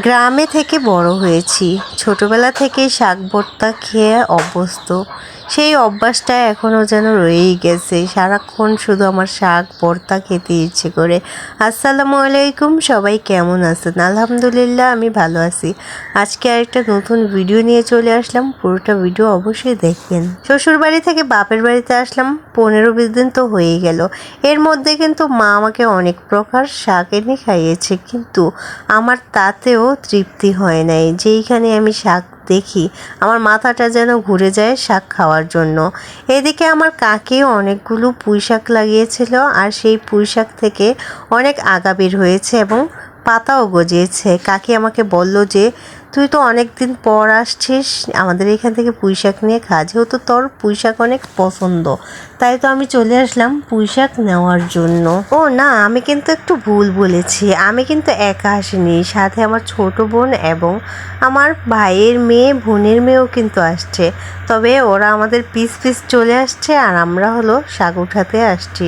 গ্রামে থেকে বড় হয়েছি। ছোটবেলা থেকেই শাক ভর্তা খেয়ে অভ্যস্ত। সেই অভ্যাসটা এখনও যেন রয়েই গেছে। সারাক্ষণ শুধু আমার শাক, ভর্তা খেতে ইচ্ছে করে। আসসালামু আলাইকুম, সবাই কেমন আছেন? আলহামদুলিল্লাহ, আমি ভালো আছি। আজকে আরেকটা নতুন ভিডিও নিয়ে চলে আসলাম। পুরোটা ভিডিও অবশ্যই দেখবেন। শ্বশুর বাড়ি থেকে বাপের বাড়িতে আসলাম। পনেরো বিশ দিন তো হয়েই গেল। এর মধ্যে কিন্তু মা আমাকে অনেক প্রকার শাক এনে খাইয়েছে। কিন্তু আমার তাতেও তৃপ্তি হয় নাই। যেইখানে আমি শাক দেখি আমার মাথাটা যেন ঘুরে যায় শাক খাওয়ার জন্য। এদিকে আমার কাকেও অনেকগুলো পুঁই শাক লাগিয়েছিল আর সেই পুঁই শাক থেকে অনেক আগা বের হয়েছে এবং পাতাও গজিয়েছে। কাকি আমাকে বলল যে, তুই তো অনেক দিন পর আসছিস, আমাদের এখান থেকে পুঁই শাক নিয়ে খা। যেহেতু তোর পুঁই শাক অনেক পছন্দ, তাই তো আমি চলে আসলাম পুঁই শাক নেওয়ার জন্য। ও না, আমি কিন্তু একটু ভুল বলেছি। আমি কিন্তু একা আসিনি, সাথে আমার ছোট বোন এবং আমার ভাইয়ের মেয়ে, বোনের মেয়েও কিন্তু আসছে। তবে ওরা আমাদের পিস পিস চলে আসছে আর আমরা হলো শাক উঠাতে আসছি।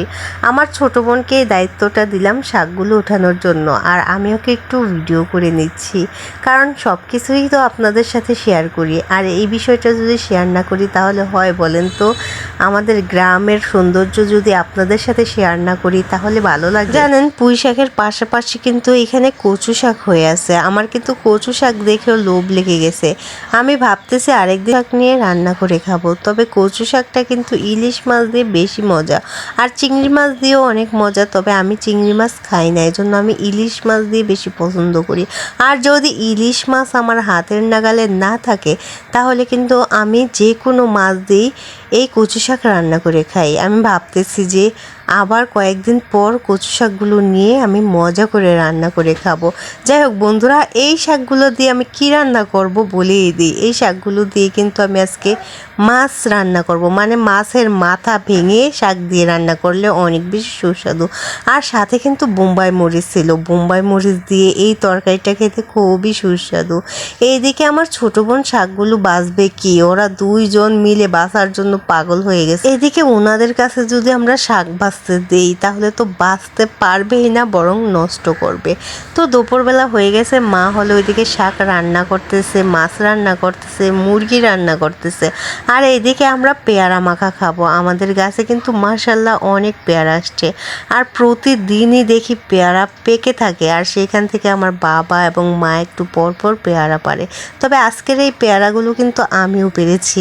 আমার ছোট বোনকে দায়িত্বটা দিলাম শাকগুলো ওঠানোর জন্য। আর আমি ওকে একটু ভিডিও করে নিচ্ছি। কারণ সব কিছুই তো আপনাদের সাথে শেয়ার করি। আর এই বিষয়টা যদি শেয়ার না করি, তাহলে হয় বলেন তো, আমাদের গ্রামের সৌন্দর্য যদি আপনাদের সাথে শেয়ার না করি, তাহলে ভালো লাগে। জানেন, পুঁই শাকের পাশাপাশি কিন্তু এখানে কচু শাক হয়ে আছে। আমার কিন্তু কচু শাক দেখেও লোভ লেগে গেছে। আমি ভাবতেছি আরেকদিন শাক নিয়ে রান্না করে খাব। তবে কচু শাকটা কিন্তু ইলিশ মাছ দিয়ে বেশি মজা। আর চিংড়ি মাছ দিয়েও অনেক মজা, তবে আমি চিংড়ি মাছ খাই না। এজন্য আমি ইলিশ মাছ দিয়ে বেশি পছন্দ করি। আর যদি ইলিশ মাছ আমার হাতের নাগালে না থাকে, তাহলে কিন্তু আমি যে কোনো মাছ দিয়েই এই কচু শাক রান্না করে খাই। আমি ভাবতেছি যে আবার কয়েকদিন পর কচু শাকগুলো নিয়ে আমি মজা করে রান্না করে খাব। যাই হোক বন্ধুরা, এই শাকগুলো দিয়ে আমি কি রান্না করব বলেই দিই। এই শাকগুলো দিয়ে কিন্তু আমি আজকে মাছ রান্না করব। মানে মাছের মাথা ভেঙে শাক দিয়ে রান্না করলে অনেক বেশি সুস্বাদু। আর সাথে কিন্তু বোম্বাই মরিচ ছিল। বোম্বাই মরিচ দিয়ে এই তরকারিটা খেতে খুবই সুস্বাদু। এইদিকে আমার ছোট বোন শাকগুলো বাঁচবে কি? ওরা দুইজন মিলে বাঁচার জন্য পাগল হয়ে গেছে। এদিকে ওনাদের কাছে যদি আমরা শাক বাঁচতে দেই, তাহলে তো বাঁচতে পারবেই না, বরং নষ্ট করবে। তো দুপুরবেলা হয়ে গেছে, মা হলে ওইদিকে শাক রান্না করতেছে, মাছ রান্না করতেছে, মুরগি রান্না করতেছে। আর এইদিকে আমরা পেয়ারা মাখা খাব। আমাদের গাছে কিন্তু মাসাল্লাহ অনেক পেয়ারা আসছে। আর প্রতিদিনই দেখি পেয়ারা পেকে থাকে, আর সেখান থেকে আমার বাবা এবং মা একটু পর পর পেয়ারা পারে। তবে আজকের এই পেয়ারাগুলো কিন্তু আমিও পেরেছি।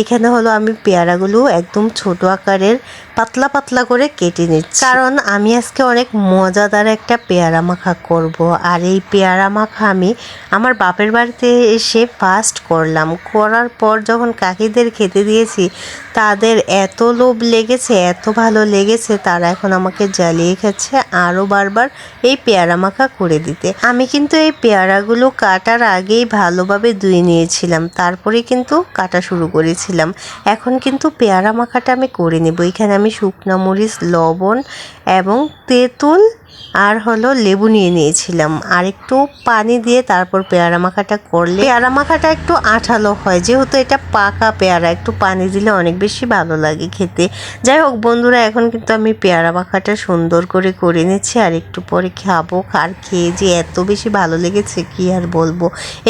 এখানে হলো আমি পেয়ারাগুলো একদম ছোট আকারের পাতলা পাতলা করে কেটে নিচ্ছি। কারণ আমি আজকে অনেক মজাদার একটা পেয়ারা মাখা করব। আর এই পেয়ারা মাখা আমি আমার বাপের বাড়িতে এসে ফার্স্ট করলাম। করার পর যখন কাকিদের খেতে দিয়েছি, তাদের এত লোভ লেগেছে, এত ভালো লেগেছে, তারা এখন আমাকে জ্বালিয়ে খাচ্ছে আরও বারবার এই পেয়ারা মাখা করে দিতে। আমি কিন্তু এই পেয়ারাগুলো কাটার আগেই ভালোভাবে ধুয়ে নিয়েছিলাম। তারপরে কিন্তু কাটা শুরু করেছিলাম। এখন কিন্তু পেয়ারা মাখাটা আমি করে নেব। এখানে আমি শুকনো মরিচ লবণ এবং তেঁতুল আর হলো লেবু নিয়ে নিয়েছিলাম। আর একটু পানি দিয়ে তারপর পেয়ারা মাখাটা করলে পেয়ারা মাখাটা একটু আঠালো হয়। যেহেতু এটা পাকা পেয়ারা, একটু পানি দিলে অনেক বেশি ভালো লাগে খেতে। যাই হোক বন্ধুরা, এখন কিন্তু আমি পেয়ারা মাখাটা সুন্দর করে করে নিচ্ছি আর একটু পরে খাব। আর খেয়ে যে এত বেশি ভালো লেগেছে কি আর বলব?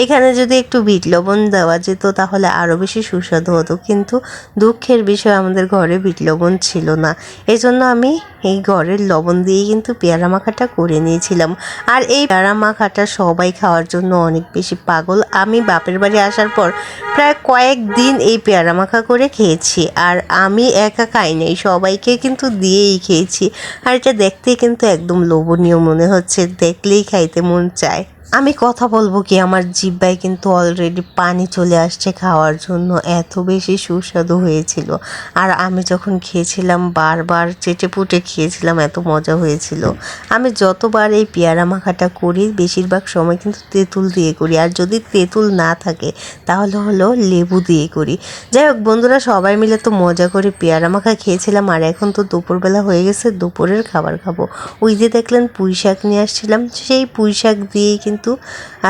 এখানে যদি একটু বিট লবণ দেওয়া যেত তাহলে আরও বেশি সুস্বাদু হতো। কিন্তু দুঃখের বিষয়, আমাদের ঘরে বিট লবণ ছিল না। এই জন্য আমি এই ঘরের লবণ দিয়েই কিন্তু পেয়ারা মাখাটা করে নিয়েছিলাম। আর এই পেয়ারা মাখাটা সবাই খাওয়ার জন্য অনেক বেশি পাগল। আমি বাপের বাড়ি আসার পর প্রায় কয়েকদিন এই পেয়ারা মাখা করে খেয়েছি। আর আমি একা খাই নাই, সবাইকে কিন্তু দিয়েই খেয়েছি। আর এটা দেখতেই কিন্তু একদম লোভনীয় মনে হচ্ছে, দেখলেই খাইতে মন চায়। আমি কথা বলব কি, আমার জিব্বায় কিন্তু অলরেডি পানি চলে আসছে খাওয়ার জন্য। এত বেশি সুস্বাদু হয়েছিল। আর আমি যখন খেয়েছিলাম, বারবার চেটে পুটে খেয়েছিলাম, এত মজা হয়েছিল। আমি যতবার এই পেয়ারা মাখাটা করি, বেশিরভাগ সময় কিন্তু তেঁতুল দিয়ে করি। আর যদি তেঁতুল না থাকে, তাহলে হলো লেবু দিয়ে করি। যাই হোক বন্ধুরা, সবাই মিলে তো মজা করে পেয়ারা মাখা খেয়েছিলাম। আর এখন তো দুপুরবেলা হয়ে গেছে, দুপুরের খাবার খাব। ওই যে দেখলেন পুঁই শাক নিয়ে আসছিলাম, সেই পুঁই শাক দিয়েই কিন্তু কিন্তু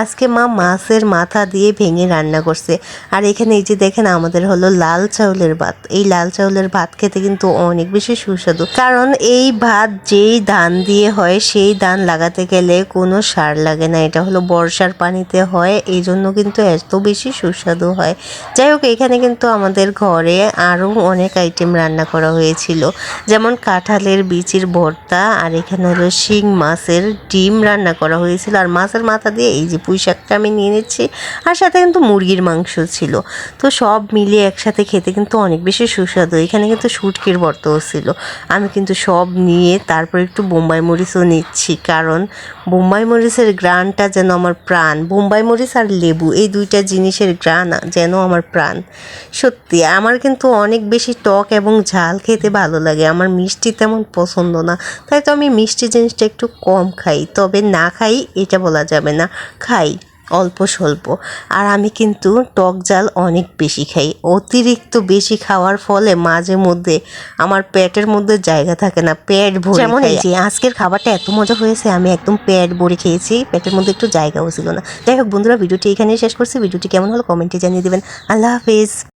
আজকে মা মাছের মাথা দিয়ে ভেঙে রান্না করছে। আর এখানে এই যে দেখেন, আমাদের হলো লাল চাউলের ভাত। এই লাল চাউলের ভাত খেতে কিন্তু অনেক বেশি সুস্বাদু। কারণ এই ভাত যেই ধান দিয়ে হয়, সেই ধান লাগাতে গেলে কোনো সার লাগে না। এটা হলো বর্ষার পানিতে হয় এই জন্য কিন্তু এত বেশি সুস্বাদু হয়। যাই হোক, এখানে কিন্তু আমাদের ঘরে আরও অনেক আইটেম রান্না করা হয়েছিল। যেমন কাঁঠালের বিচির ভর্তা, আর এখানে হলো শিং মাছের ডিম রান্না করা হয়েছিল। আর মাছের মাথা দিয়ে এই যে পুঁই শাকটা আমি নিয়ে নিচ্ছি। আর সাথে কিন্তু মুরগির মাংস ছিল। তো সব মিলিয়ে একসাথে খেতে কিন্তু অনেক বেশি সুস্বাদু। এখানে কিন্তু শুটকির ভর্তাও ছিল। আমি কিন্তু সব নিয়ে তারপর একটু বোম্বাই মরিচও নিচ্ছি। কারণ বোম্বাই মরিচের গ্রানটা যেন আমার প্রাণ। বোম্বাই মরিচ আর লেবু, এই দুইটা জিনিসের গ্রান যেন আমার প্রাণ। সত্যি, আমার কিন্তু অনেক বেশি টক এবং ঝাল খেতে ভালো লাগে। আমার মিষ্টি তেমন পছন্দ না। তাই তো আমি মিষ্টি জিনিসটা একটু কম খাই। তবে না খাই, এটা বলা যাবে। না খাই অল্প স্বল্প। আর আমি কিন্তু টক জাল অনেক বেশি খাই। অতিরিক্ত বেশি খাওয়ার ফলে মাঝে মধ্যে আমার পেটের মধ্যে জায়গা থাকে না পেট ভরে যেমন এই যে আজকের খাবারটা এত মজা হয়েছে আমি একদম পেট ভরে খেয়েছি পেটের মধ্যে একটু জায়গাও ছিল না। যাই হোক বন্ধুরা ভিডিওটি এখানেই শেষ করছি। ভিডিওটি কেমন হলো কমেন্টে জানিয়ে দেবেন। আল্লাহ হাফেজ।